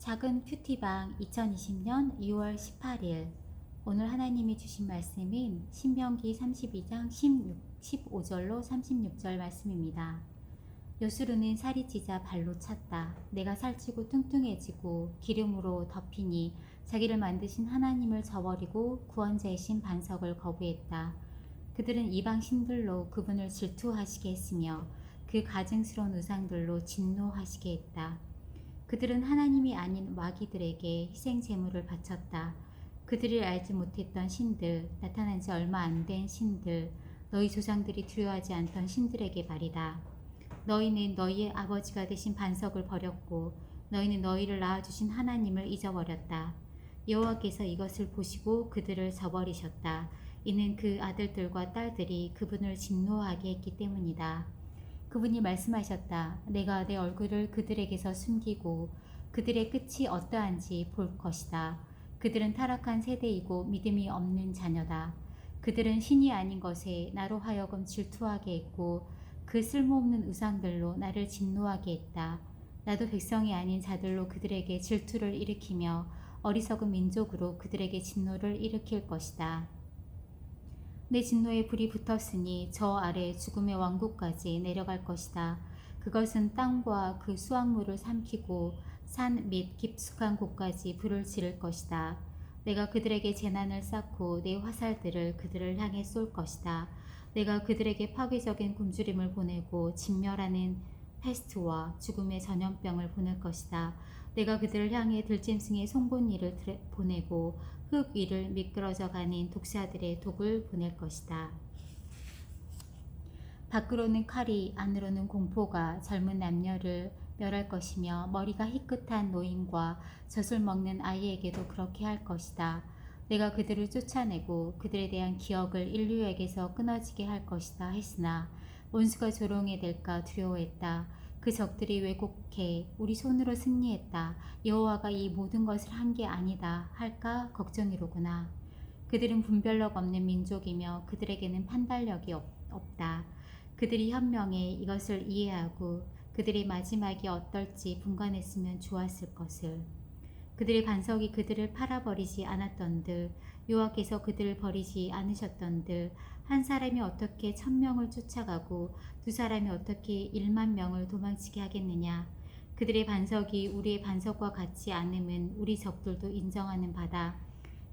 작은 큐티방 2020년 6월 18일 오늘 하나님이 주신 말씀은 신명기 32장 16, 15절로 36절 말씀입니다. 요수르는 살이 찌자 발로 찼다. 내가 살찌고 뚱뚱해지고 기름으로 덮이니 자기를 만드신 하나님을 저버리고 구원자이신 반석을 거부했다. 그들은 이방 신들로 그분을 질투하시게 했으며 그 가증스러운 우상들로 진노하시게 했다. 그들은 하나님이 아닌 마귀들에게 희생 제물을 바쳤다. 그들이 알지 못했던 신들, 나타난 지 얼마 안 된 신들, 너희 조상들이 두려워하지 않던 신들에게 말이다. 너희는 너희의 아버지가 되신 반석을 버렸고 너희는 너희를 낳아주신 하나님을 잊어버렸다. 여호와께서 이것을 보시고 그들을 저버리셨다. 이는 그 아들들과 딸들이 그분을 진노하게 했기 때문이다. 그분이 말씀하셨다. 내가 내 얼굴을 그들에게서 숨기고 그들의 끝이 어떠한지 볼 것이다. 그들은 타락한 세대이고 믿음이 없는 자녀다. 그들은 신이 아닌 것에 나로 하여금 질투하게 했고 그 쓸모없는 우상들로 나를 진노하게 했다. 나도 백성이 아닌 자들로 그들에게 질투를 일으키며 어리석은 민족으로 그들에게 진노를 일으킬 것이다. 내 진노에 불이 붙었으니 저 아래 죽음의 왕국까지 내려갈 것이다. 그것은 땅과 그 수확물을 삼키고 산 및 깊숙한 곳까지 불을 지를 것이다. 내가 그들에게 재난을 쌓고 내 화살들을 그들을 향해 쏠 것이다. 내가 그들에게 파괴적인 굶주림을 보내고 진멸하는 패스트와 죽음의 전염병을 보낼 것이다. 내가 그들을 향해 들짐승의 송곳니를 보내고 흙 위를 미끄러져 가는 독사들의 독을 보낼 것이다. 밖으로는 칼이 안으로는 공포가 젊은 남녀를 멸할 것이며 머리가 희끗한 노인과 젖을 먹는 아이에게도 그렇게 할 것이다. 내가 그들을 쫓아내고 그들에 대한 기억을 인류에게서 끊어지게 할 것이다 했으나 원수가 조롱해 될까 두려워했다. 그 적들이 왜곡해 우리 손으로 승리했다. 여호와가 이 모든 것을 한 게 아니다 할까 걱정이로구나. 그들은 분별력 없는 민족이며 그들에게는 판단력이 없, 없다. 그들이 현명해 이것을 이해하고 그들의 마지막이 어떨지 분간했으면 좋았을 것을. 그들의 반석이 그들을 팔아버리지 않았던들 여호와께서 그들을 버리지 않으셨던들 한 사람이 어떻게 천명을 쫓아가고 두 사람이 어떻게 일만 명을 도망치게 하겠느냐? 그들의 반석이 우리의 반석과 같지 않음은 우리 적들도 인정하는 바다.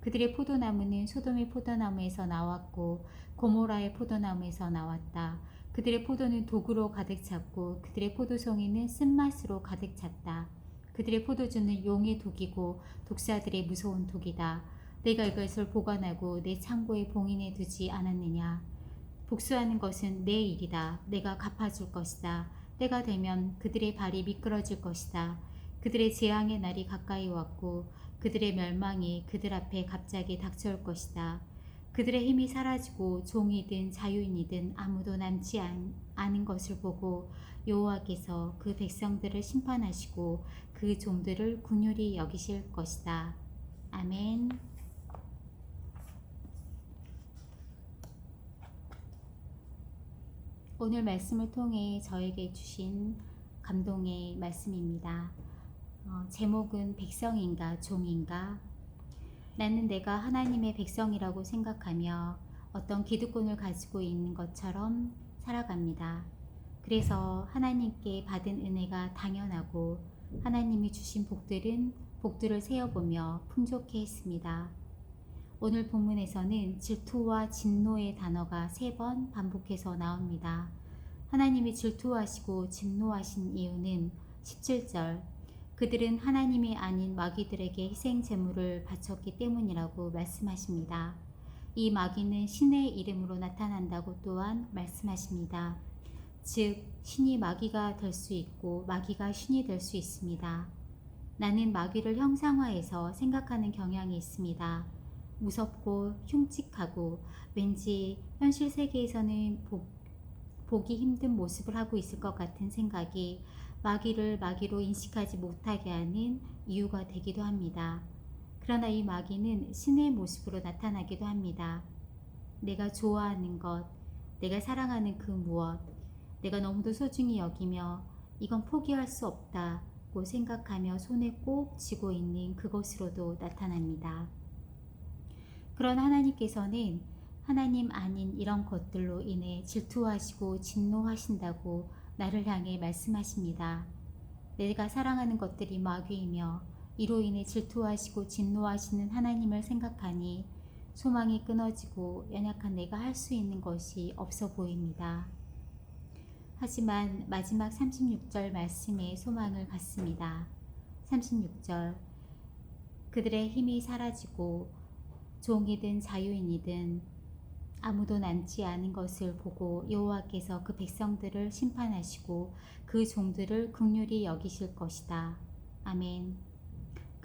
그들의 포도나무는 소돔의 포도나무에서 나왔고 고모라의 포도나무에서 나왔다. 그들의 포도는 독으로 가득 찼고 그들의 포도송이는 쓴맛으로 가득 찼다 그들의 포도주는 용의 독이고 독사들의 무서운 독이다. 내가 이것을 보관하고 내 창고에 봉인해 두지 않았느냐. 복수하는 것은 내 일이다. 내가 갚아줄 것이다. 때가 되면 그들의 발이 미끄러질 것이다. 그들의 재앙의 날이 가까이 왔고 그들의 멸망이 그들 앞에 갑자기 닥쳐올 것이다. 그들의 힘이 사라지고 종이든 자유인이든 아무도 남지 않 은 것을 보고 여호와께서 그 백성들을 심판하시고 그 종들을 군율히 여기실 것이다. 아멘. 오늘 말씀을 통해 저에게 주신 감동의 말씀입니다. 어, 제목은 백성인가 종인가 나는 내가 하나님의 백성이라고 생각하며 어떤 기득권을 가지고 있는 것처럼 살아갑니다. 그래서 하나님께 받은 은혜가 당연하고 하나님이 주신 복들은 복들을 세어보며 풍족해 했습니다. 오늘 본문에서는 질투와 진노의 단어가 세 번 반복해서 나옵니다. 하나님이 질투하시고 진노하신 이유는 17절 그들은 하나님이 아닌 마귀들에게 희생 제물을 바쳤기 때문이라고 말씀하십니다. 이 마귀는 신의 이름으로 나타난다고 또한 말씀하십니다. 즉, 신이 마귀가 될 수 있고 마귀가 신이 될 수 있습니다. 나는 마귀를 형상화해서 생각하는 경향이 있습니다. 무섭고 흉측하고 왠지 현실 세계에서는 보, 보기 힘든 모습을 하고 있을 것 같은 생각이 마귀를 마귀로 인식하지 못하게 하는 이유가 되기도 합니다. 그러나 이 마귀는 신의 모습으로 나타나기도 합니다. 내가 좋아하는 것, 내가 사랑하는 그 무엇, 내가 너무도 소중히 여기며 이건 포기할 수 없다고 생각하며 손에 꼭 쥐고 있는 그것으로도 나타납니다. 그런 하나님께서는 하나님 아닌 이런 것들로 인해 질투하시고 진노하신다고 나를 향해 말씀하십니다. 내가 사랑하는 것들이 마귀이며 이로 인해 질투하시고 진노하시는 하나님을 생각하니 소망이 끊어지고 연약한 내가 할 수 있는 것이 없어 보입니다. 하지만 마지막 36절 말씀에 소망을 갖습니다. 36절 그들의 힘이 사라지고 종이든 자유인이든 아무도 남지 않은 것을 보고 여호와께서 그 백성들을 심판하시고 그 종들을 극률히 여기실 것이다. 아멘.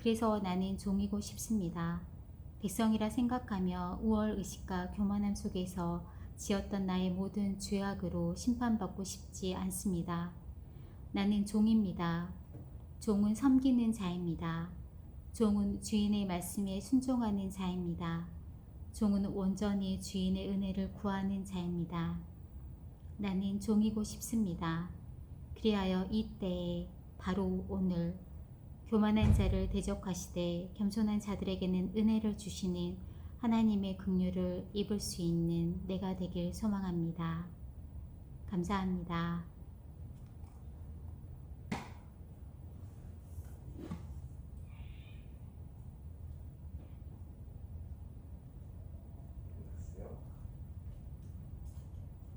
그래서 나는 종이고 싶습니다. 백성이라 생각하며 우월 의식과 교만함 속에서 지었던 나의 모든 죄악으로 심판받고 싶지 않습니다. 나는 종입니다. 종은 섬기는 자입니다. 종은 주인의 말씀에 순종하는 자입니다. 종은 온전히 주인의 은혜를 구하는 자입니다. 나는 종이고 싶습니다. 그리하여 이때에 바로 오늘 교만한 자를 대적하시되 겸손한 자들에게는 은혜를 주시는 하나님의 긍휼을 입을 수 있는 내가 되길 소망합니다. 감사합니다.